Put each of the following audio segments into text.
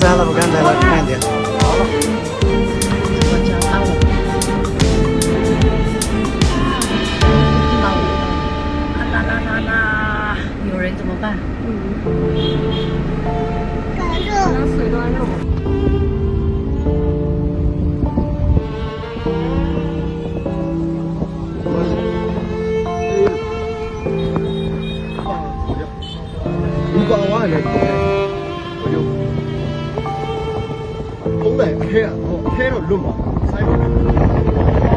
再来一遍，再来一遍，点好了。把。水，拦住！你干嘛呢？ တိုင်အခဲอ่ะဟောအခဲတော့လွတ်မှာဆိုင်တော့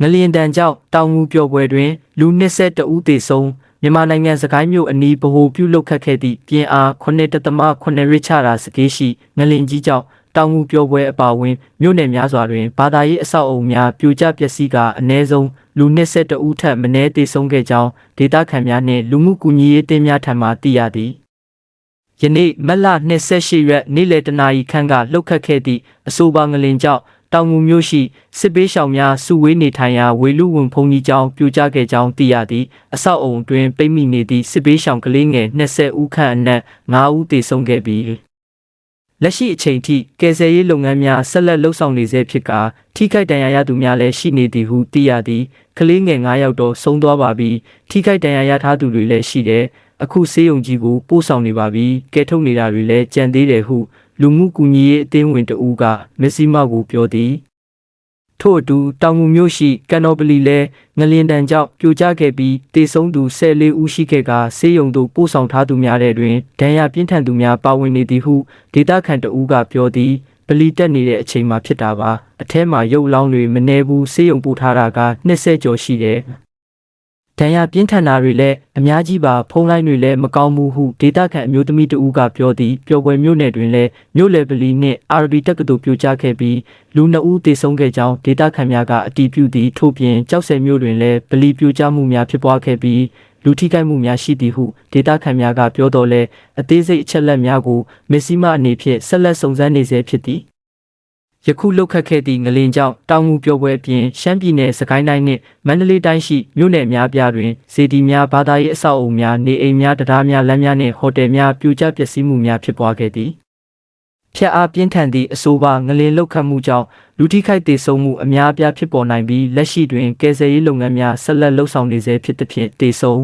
ငလျင်တန်ကြောင့်တောင်ငူပျော်ပွဲတွင် လူ22ဦးသေဆုံးမြန်မာနိုင်ငံစကိုင်းမြို့အနီးဗဟိုပြုလုပ်ခတ်ခဲ့သည့်ပြင်အား9.8ရစ်ချတာစကေးရှိငလျင်ကြီးကြောင့်တောင်ငူပျော်ပွဲအပါအဝင်မြို့နယ်များစွာတွင်ဘာသာရေးအဆောက်အအုံများပြိုကျပျက်စီးကာအ ਨੇ ဆုံးလူ22ဦးထက်မနည်းသေဆုံးခဲ့ကြောင်းဒေသခံများနှင့်လူမှုကူညီရေးအသင်းများထံမှသိရသည်ယနေ့မတ်လ28ရက်နေ့လယ်တနာရီခန့်ကလှုပ်ခတ်ခဲ့သည့်အဆိုပါငလင်ကြောင့် တောင်ငူမြို့ရှိစစ်ပေးရှောင်များစုဝေးနေထိုင်ရာဝေလူဝင်ဖုန်ကြီးကျောင်းပြိုကျခဲ့ကြောင်းသိရသည်အဆောက်အုံတွင်ပိတ်မိနေသည့်စစ်ပေးရှောင်ကလေးငယ်20ဦးခန့်အနက်9ဦးသေဆုံးခဲ့ပြီးလက်ရှိအချိန်ထိကယ်ဆယ်ရေးလုပ်ငန်းများဆက်လက်လှုပ်ဆောင်နေဆဲဖြစ်ကာထိခိုက်ဒဏ်ရာရသူများလည်းရှိနေသည်ဟုသိရသည်ကလေးငယ်9ယောက်တော့ဆုံးသွားပါပြီထိခိုက်ဒဏ်ရာရထားသူတွေလည်းရှိတယ် အခုဆေးရုံကြီးကိုပို့ဆောင်နေပါပြီကဲထုတ်နေတာတွေလည်းကြံသေးတယ်ဟု လူမှုကူညီရေးအသင်းဝင်တဦးကမက်ဆီမောက်ကိုပြောသည်ထို့အတူတောင်ငူမြို့ရှိကန်တော်ပလီလဲငလျင်တန်ကြောင့်ပြိုကျခဲ့ပြီးတေဆုံးသူ14ဦးရှိခဲ့ကဆေးရုံသို့ပို့ဆောင်ထားသူများတဲ့တွင်ဒဏ်ရာပြင်းထန်သူများပါဝင်နေသည်ဟုဒေတာခန်တဦးကပြောသည်ပလီတက်နေတဲ့အချိန်မှာဖြစ်တာပါအထဲမှာရုပ်လောင်းတွေမနေဘူးဆေးရုံပို့ထားတာက20ကျော်ရှိတယ် ဒဏ်ရာပြင်းထန်တာတွေလည်းအများကြီးပါဖုံးလိုက်တွေလည်းမကောင်းဘူးဟုဒေတာခန့်အမျိုးသမီးတဦးကပြောသည်ပျော်ပွဲမြို့နယ်တွင်လည်းမြို့လေပလီနှင့်အာရဘီတက္ကသိုလ်ပြိုကျခဲ့ပြီးလူနှစ်ဦးသေဆုံးခဲ့ကြောင်းဒေတာခန့်များကအတည်ပြုသည်ထို့ပြင်ကြောက်စဲမြို့တွင်လည်းပလီပြိုကျမှုများဖြစ်ပွားခဲ့ပြီးလူထိခိုက်မှုများရှိသည်ဟုဒေတာခန့်များကပြောတော်လဲအသေးစိတ်အချက်လက်များကိုမက်ဆီမအနေဖြင့်ဆက်လက်စုံစမ်းနေဆဲဖြစ်သည် ယခုလှုပ်ခတ်ခဲ့သည့်ငလင်ကြောင့်တောင်ငူပြောပွဲအပြင်ရှမ်းပြည်နယ်စကိုင်းတိုင်းနှင့်မန္တလေးတိုင်းရှိမြို့နယ်များပြားတွင်စေတီများဘာသာရေးအဆောက်အအုံများနေအိမ်များတရားများလမ်းများနှင့်ဟိုတယ်များပြိုကျပျက်စီးမှုများဖြစ်ပွားခဲ့သည်ဖြတ်အားပြင်းထန်သည့်အဆိုပါငလင်လှုပ်ခတ်မှုကြောင့်လူထိခိုက်ဒေဆုံးမှုအများအပြားဖြစ်ပေါ်နိုင်ပြီးလက်ရှိတွင်ကယ်ဆယ်ရေးလုပ်ငန်းများဆက်လက်လှုပ်ဆောင်နေဆဲဖြစ်သဖြင့်ဒေဆုံး